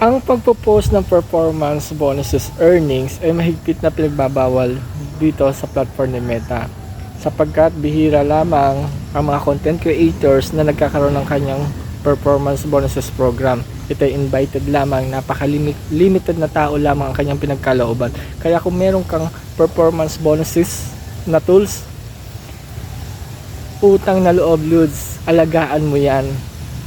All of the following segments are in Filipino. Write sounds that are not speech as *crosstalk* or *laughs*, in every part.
Ang pagpo-post ng performance bonuses earnings ay mahigpit na pinagbabawal dito sa platform ni Meta sapagkat bihira lamang ang mga content creators na nagkakaroon ng kanyang performance bonuses program. Ito ay invited lamang, napaka-limited na tao lamang ang kanyang pinagkalooban. Kaya kung meron kang performance bonuses na tools, utang na loob, Ludes, alagaan mo yan.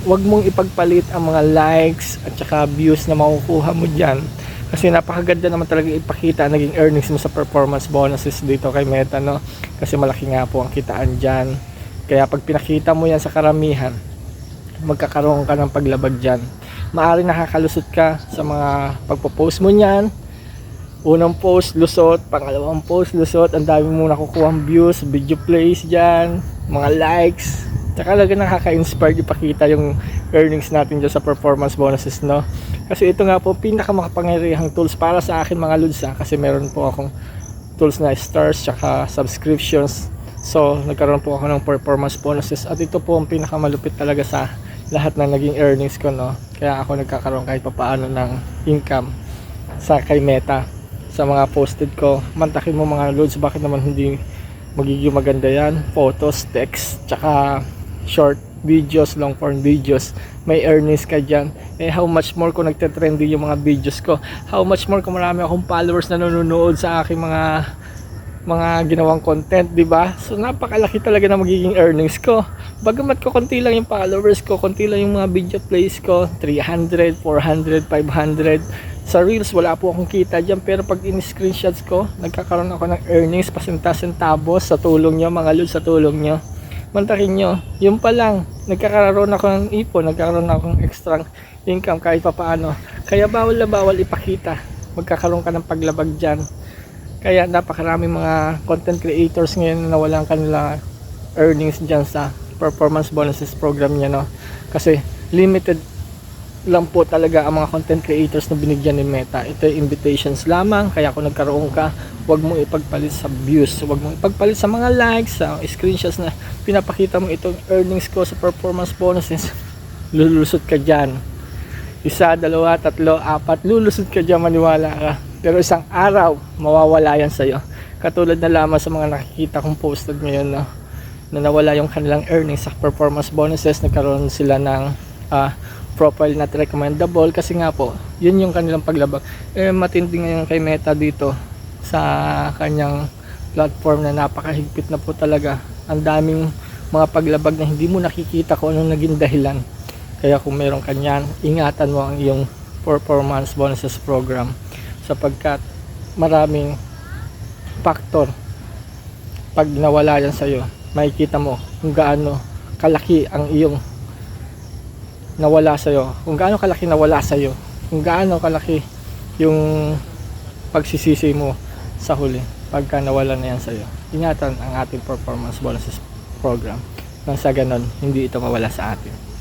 Huwag mong ipagpalit ang mga likes at saka views na makukuha mo dyan. Kasi napakaganda naman talaga ipakita naging earnings mo sa performance bonuses dito kay Meta, no? Kasi malaki nga po ang kitaan dyan. Kaya pag pinakita mo yan sa karamihan, magkakaroon ka ng paglabag dyan. Maari nakakalusot ka sa mga pagpo-post mo niyan. Unang post, lusot. Pangalawang post, lusot. Ang dami mo nakukuha views, video plays dyan, mga likes. Talaga nakaka-inspire ipakita yung earnings natin dyan sa performance bonuses, no? Kasi ito nga po, pinakamakapangyarihang tools para sa akin mga lods, ha? Kasi meron po akong tools na stars, tsaka subscriptions. So, nagkaroon po ako ng performance bonuses. At ito po ang pinakamalupit talaga sa lahat ng naging earnings ko, no? Kaya ako nagkakaroon kahit papaano ng income sa kay Meta sa mga posted ko. Mantakin mo mga loads, bakit naman hindi magiging maganda yan? Photos, text, tsaka short videos, long form videos. May earnings ka dyan. Eh, how much more kung nagte-trending yung mga videos ko? How much more kung marami akong followers na nanonood sa aking mga mga ginawang content, di ba? So napakalaki talaga na magiging earnings ko. Bagamat ko konti lang yung followers ko, konti lang yung mga video plays ko, 300, 400, 500. Sa Reels wala po akong kita diyan pero pag in-screenshots ko, nagkakaroon ako ng earnings pasinta-centavos sa tulong nyo, mga lod sa tulong nyo. Mantakin nyo, yun pa lang, nagkakaroon ako ng ipon, nagkakaroon ako ng extra income kahit papaano. Kaya bawal na bawal ipakita. Magkakaroon ka ng paglabag dyan. Kaya napakarami mga content creators ngayon na walang kanila earnings dyan sa performance bonuses program niya no. Kasi limited lang po talaga ang mga content creators na binigyan ni Meta. Ito ay invitations lamang. Kaya kung nagkaroon ka, huwag mo ipagpalit sa views. Huwag mo ipagpalit sa mga likes, sa screenshots na pinapakita mo itong earnings ko sa performance bonuses. *laughs* Lulusot ka dyan. Isa, dalawa, tatlo, apat. Lulusot ka dyan, maniwala ka. Pero isang araw, mawawala yan sa'yo. Katulad na lamang sa mga nakikita kong posted ngayon na, na nawala yung kanilang earnings sa performance bonuses. Nagkaroon sila ng ah, profile not recommendable kasi nga po, yun yung kanilang paglabag. Eh, matindi ngayon kay Meta dito sa kanyang platform na napakahigpit na po talaga. Ang daming mga paglabag na hindi mo nakikita kung anong naging dahilan. Kaya kung meron kanyan, ingatan mo ang iyong performance bonuses program sapagkat maraming factor pag nawala yan sa'yo makikita mo kung gaano kalaki ang iyong nawala sa'yo? Kung gaano kalaki nawala sa'yo? Kung gaano kalaki yung pagsisisi mo sa huli pagka nawala na yan sa'yo? Ingatan ang ating performance bonuses program. Nang sa ganon hindi ito mawala sa atin